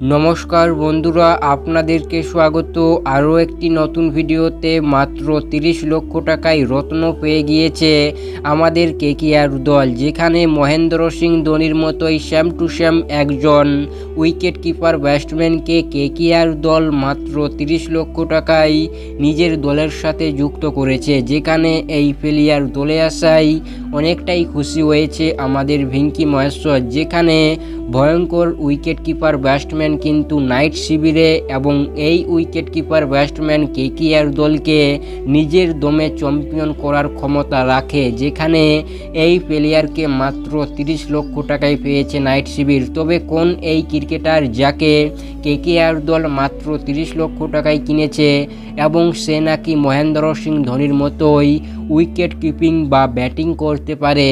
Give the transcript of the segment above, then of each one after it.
নমস্কার বন্ধুরা, আপনাদেরকে স্বাগত। আরও একটি নতুন ভিডিওতে মাত্র তিরিশ লক্ষ টাকায় রত্ন পেয়ে গিয়েছে আমাদের কেকিআর দল, যেখানে মহেন্দ্র সিং ধোনির মতোই শ্যাম টু শ্যাম একজন উইকেট কিপার ব্যাটসম্যানকে কেকিআর দল মাত্র তিরিশ লক্ষ টাকায় নিজের দলের সাথে যুক্ত করেছে, যেখানে এই প্লেয়ার দলে আসায় অনেকটাই খুশি হয়েছে আমাদের ভিঙ্কি মহেশ্বর, যেখানে ভয়ঙ্কর উইকেট কিপার ব্যাটসম্যান কিন্তু নাইট শিবিরে এবং এই উইকেট কিপার ব্যাটসম্যান কেকিআর দলকে নিজের দমে চ্যাম্পিয়ন করার ক্ষমতা রাখে, যেখানে এই প্লেয়ারকে মাত্র তিরিশ লক্ষ টাকায় পেয়েছে নাইট শিবির। তবে কোন এই ক্রিকেটার যাকে কেকেআর দল মাত্র তিরিশ লক্ষ টাকায় কিনেছে এবং সে নাকি মহেন্দ্র সিং ধোনির মতোই উইকেট কিপিং বা ব্যাটিং করতে পারে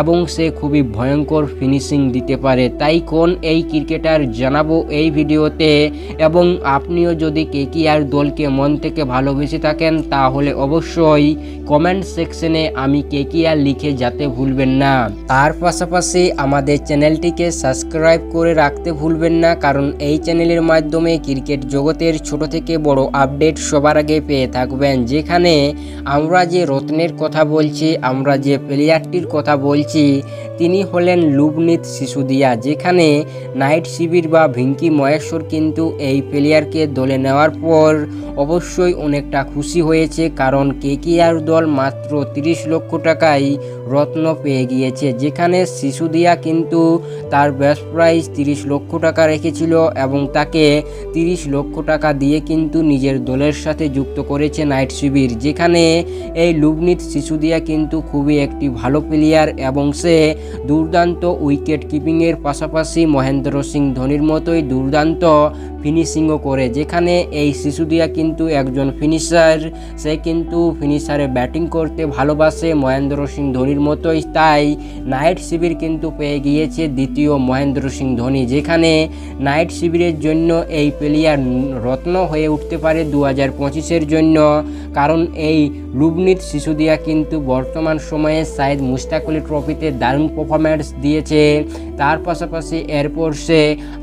এবং সে খুবই ভয়ঙ্কর ফিনিশিং দিতে পারে। তাই কোন এই ক্রিকেটার জানাব এই ভিডিওতে এবং আপনিও যদি কেকিআর দলকে মন থেকে ভালোবেসে থাকেন তাহলে অবশ্যই কমেন্ট সেকশনে আমি কেকিআর লিখে যেতে ভুলবেন না। তার পাশাপাশি আমাদের চ্যানেলটিকে সাবস্ক্রাইব করে রাখতে ভুলবেন না কারণ এই চ্যানেলের মাধ্যমে ক্রিকেট জগতের ছোট থেকে বড় আপডেট সবার আগে পেয়ে থাকবেন। যেখানে আমরা যে রত্নের কথা বলছি, আমরা যে প্লেয়ারটির কথা বলছি, তিনি হলেন লুবনিত শিশুদিয়া যেখানে নাইট শিবির বা ভিঙ্কি মহেশ্বর কিন্তু এই প্লেয়ারকে দলে নেওয়ার পর অবশ্যই অনেকটা খুশি হয়েছে, কারণ কেকিআর দল মাত্র তিরিশ লক্ষ টাকায় রত্ন পেয়ে গিয়েছে, যেখানে শিশুদিয়া কিন্তু তার ব্যাস প্রাইস তিরিশ লক্ষ টাকা রেখেছিল এবং তাকে তিরিশ লক্ষ টাকা দিয়ে কিন্তু নিজের দলের সাথে যুক্ত করেছে নাইট শিবির, যেখানে এই লুবনিত শিশুদিয়া কিন্তু খুবই একটি ভালো প্লেয়ার এবং সে দুর্দান্ত উইকেট কিপিংয়ের পাশাপাশি মহেন্দ্র সিং ধোনির মতোই দুর্দান্ত ফিনিশিংও করে। যেখানে এই শিশুদিয়া কিন্তু একজন ফিনিশার সে কিন্তু ফিনিশারে ব্যাটিং করতে ভালোবাসে মহেন্দ্র সিং ধোনির মতোই। তাই নাইট শিবির কিন্তু পেয়ে গিয়েছে দ্বিতীয় মহেন্দ্র সিং ধোনি, যেখানে নাইট শিবিরের জন্য এই প্লেয়ার রত্ন হয়ে উঠতে পারে দু হাজার জন্য। কারণ এই লুবনিত শিশুদিয়া কিন্তু বর্তমান সময়ে সাইদ মুস্তাকুলি ট্রফিতে দারুণ পারফরম্যান্স দিয়েছে। তার পাশাপাশি এরপর সে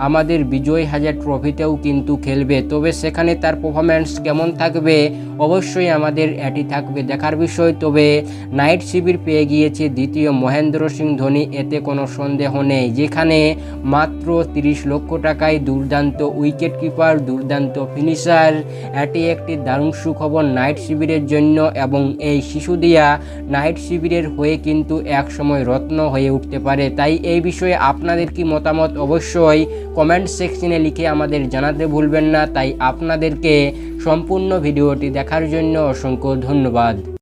আমাদের বিজয় হাজার ট্রফিতেও কিন্তু খেলবে। তবে সেখানে তার পারফরম্যান্স কেমন থাকবে? অবশ্যই আমাদের এটি থাকবে দেখার বিষয়। তবে নাইট শিবির পেয়ে গিয়েছে দ্বিতীয় মহেন্দ্র সিং ধোনি, এতে কোনো সন্দেহ নেই। যেখানে মাত্র তিরিশ লক্ষ টাকায় দুর্দান্ত উইকেট কিপার দুর্দান্ত ফিনিশার এটি একটি দারুণ সুখবর নাইট শিবিরের জন্য এবং এই শিশুদিয়া নাইট শিবিরের হয়ে কিন্তু এক সময় রত্ন হয়ে উঠতে পারে। তাই এই বিষয়ে আপনাদের কি মতামত? অবশ্যই কমেন্ট সেকশনে লিখে আমাদের জানাতে ভুলবেন না। তাই আপনাদেরকে সম্পূর্ণ ভিডিওটি দেখার জন্য অসংখ্য ধন্যবাদ।